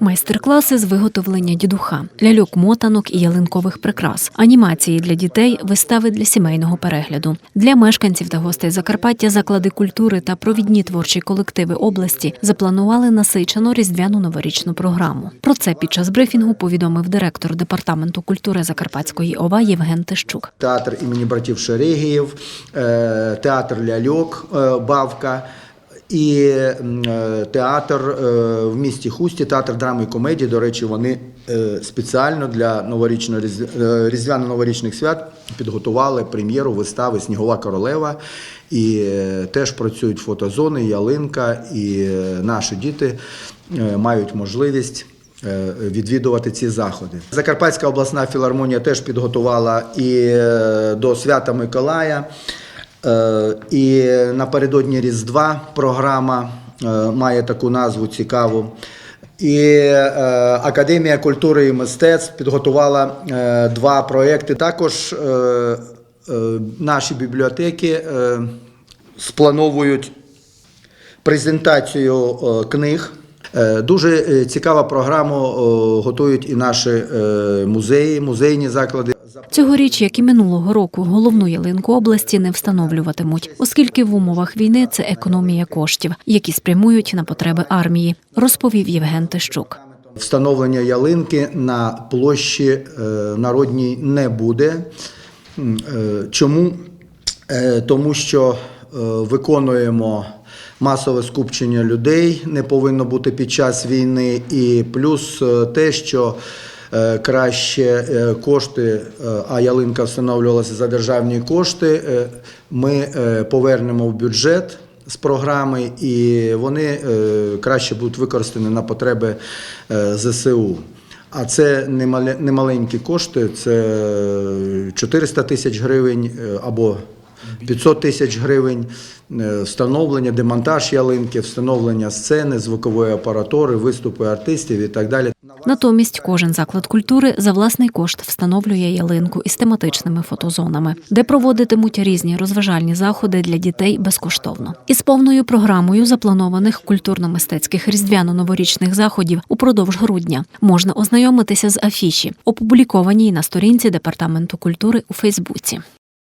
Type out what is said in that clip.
Майстер-класи з виготовлення дідуха, ляльок мотанок і ялинкових прикрас, анімації для дітей, вистави для сімейного перегляду. Для мешканців та гостей Закарпаття заклади культури та провідні творчі колективи області запланували насичену різдвяну новорічну програму. Про це під час брифінгу повідомив директор департаменту культури Закарпатської ОВА Євген Тищук. театр імені братів Шерегіїв, е, театр ляльок е, Бавка. І е, театр е, в місті Хусті, театр драми і комедії. До речі, вони е, спеціально для е, різдвяно-новорічних свят підготували прем'єру вистави Снігова королева. І теж працюють фотозони, ялинка, і наші діти мають можливість відвідувати ці заходи. Закарпатська обласна філармонія теж підготувала і до свята Миколая. Е, І напередодні Різдва програма е, має таку назву цікаву. І е, Академія культури і мистецтв підготувала два проекти. Також наші бібліотеки сплановують презентацію книг. Дуже цікава програму е, готують і наші музеї, музейні заклади. Цьогоріч, як і минулого року, головну ялинку області не встановлюватимуть, оскільки в умовах війни це економія коштів, які спрямують на потреби армії, розповів Євген Тищук. Встановлення ялинки на площі е, народній не буде. Е, Чому? Е, Тому що виконуємо масове скупчення людей, не повинно бути під час війни, і плюс те, що краще е, кошти, е, а ялинка встановлювалася за державні кошти, е, ми е, повернемо в бюджет з програми, і вони е, краще будуть використані на потреби е, ЗСУ. А це немале- немаленькі кошти, це 400 тисяч гривень е, або 500 тисяч гривень, е, встановлення, демонтаж ялинки, встановлення сцени, звукової апаратури, виступи артистів і так далі. Натомість кожен заклад культури за власний кошт встановлює ялинку із тематичними фотозонами, де проводитимуть різні розважальні заходи для дітей безкоштовно. Із повною програмою запланованих культурно-мистецьких різдвяно-новорічних заходів упродовж грудня можна ознайомитися з афіші, опублікованій на сторінці департаменту культури у Фейсбуці.